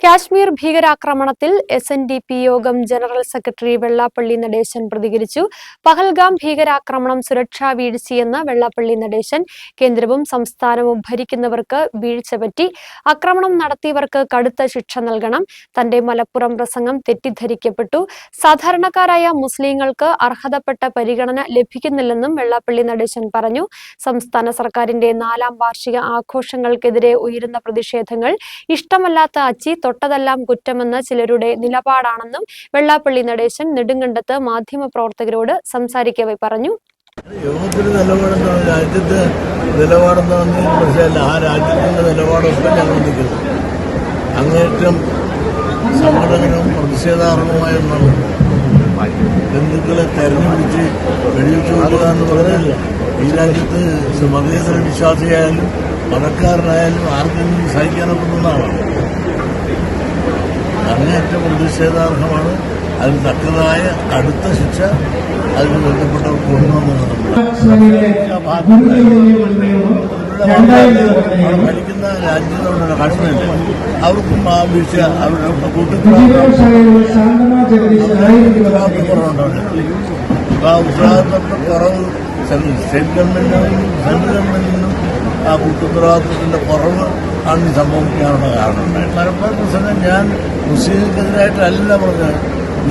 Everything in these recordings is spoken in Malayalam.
കാശ്മീർ ഭീകരാക്രമണത്തിൽ എസ് എൻ ഡി പി യോഗം ജനറൽ സെക്രട്ടറി വെള്ളാപ്പള്ളി നടേശൻ പ്രതികരിച്ചു. പഹൽഗാം ഭീകരാക്രമണം സുരക്ഷാ വീഴ്ചയെന്ന് വെള്ളാപ്പള്ളി നടേശൻ കേന്ദ്രവും സംസ്ഥാനവും ഭരിക്കുന്നവർക്ക് വീഴ്ച പറ്റി. ആക്രമണം നടത്തിയവർക്ക് കടുത്ത ശിക്ഷ നൽകണം. തന്റെ മലപ്പുറം പ്രസംഗം തെറ്റിദ്ധരിക്കപ്പെട്ടു. സാധാരണക്കാരായ മുസ്ലിങ്ങൾക്ക് അർഹതപ്പെട്ട പരിഗണന ലഭിക്കുന്നില്ലെന്നും വെള്ളാപ്പള്ളി നടേശൻ പറഞ്ഞു. സംസ്ഥാന സർക്കാരിന്റെ നാലാം വാർഷിക ആഘോഷങ്ങൾക്കെതിരെ ഉയരുന്ന പ്രതിഷേധങ്ങൾ ഇഷ്ടമല്ലാത്ത അച്ചി തൊട്ടതെല്ലാം കുറ്റമെന്ന ചിലരുടെ നിലപാടാണെന്നും വെള്ളാപ്പള്ളി നടേശൻ നെടുങ്കണ്ടത്ത് മാധ്യമപ്രവർത്തകരോട് സംസാരിക്കവെ പറഞ്ഞു. യോഗത്തിന്റെ പറഞ്ഞാൽ രാജ്യത്തെ പറഞ്ഞാൽ മനസ്സിലല്ല ആ രാജ്യത്തിന്റെ നിലപാടൊക്കെ ഞങ്ങൾ അങ്ങേറ്റം സംഘടനകളും പ്രതിഷേധാർഹമായ ബന്ധുക്കളെ തെരഞ്ഞെടുപ്പിച്ച് വെടിവെച്ച് കൊല്ലുക എന്ന് പറഞ്ഞാൽ ഈ രാജ്യത്ത് മതേതര വിശ്വാസിയായാലും മതക്കാരനായാലും ആർക്കെങ്കിലും സഹിക്കാനൊക്കുന്നതാണ് അങ്ങേറ്റം പ്രതിഷേധാർഹമാണ്. അതിന് തക്കതായ കടുത്ത ശിക്ഷ അതിന് അവിടെ ഭരിക്കുന്ന രാജ്യങ്ങളുണ്ടല്ലോ കാശ്മീരിൽ അവർക്കും ആ വീഴ്ച അവരുടെ കൂട്ടത്തിലുണ്ടാവുന്നുണ്ട് ആ ഉത്തരവാദിത്തത്തിന്റെ കുറവ് സ്റ്റേറ്റ് ഗവൺമെന്റിനും സെൻട്രൽ ഗവൺമെന്റിനും ആ കൂട്ടുത്തരവാദിത്തത്തിന്റെ കുറവ് ആണ് സംഭവിക്കാനുള്ള കാരണം മലപ്പുറം പ്രസംഗം ഞാൻ മുസ്ലിംക്കെതിരായിട്ടല്ല പറഞ്ഞത്.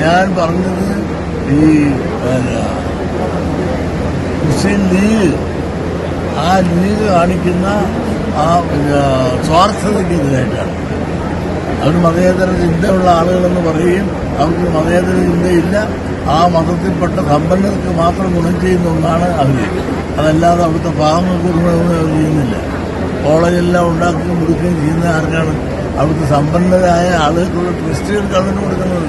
ഞാൻ പറഞ്ഞത് ഈ മുസ്ലിം ലീഗ് ആ ലീഗ് കാണിക്കുന്ന ആ സ്വാർത്ഥതയ്ക്കെതിരായിട്ടാണ്. അവർ മതേതര ചിന്തയുള്ള ആളുകളെന്ന് പറയുകയും അവർക്ക് മതേതര ചിന്തയില്ല. ആ മതത്തിൽപ്പെട്ട സമ്പന്നർക്ക് മാത്രം ഗുണം ചെയ്യുന്ന ഒന്നാണ് അവർ അതല്ലാതെ അവിടുത്തെ പാവങ്ങൾക്ക് ഗുണമൊന്നും അവർ ചെയ്യുന്നില്ല. കോളേജെല്ലാം ഉണ്ടാക്കുകയും കൊടുക്കുകയും ചെയ്യുന്ന ആർക്കാണ് അവിടുത്തെ സമ്പന്നരായ ആളുകൾക്കുള്ള ട്രസ്റ്റുകൾക്ക് അതിന് കൊടുക്കുന്നത്.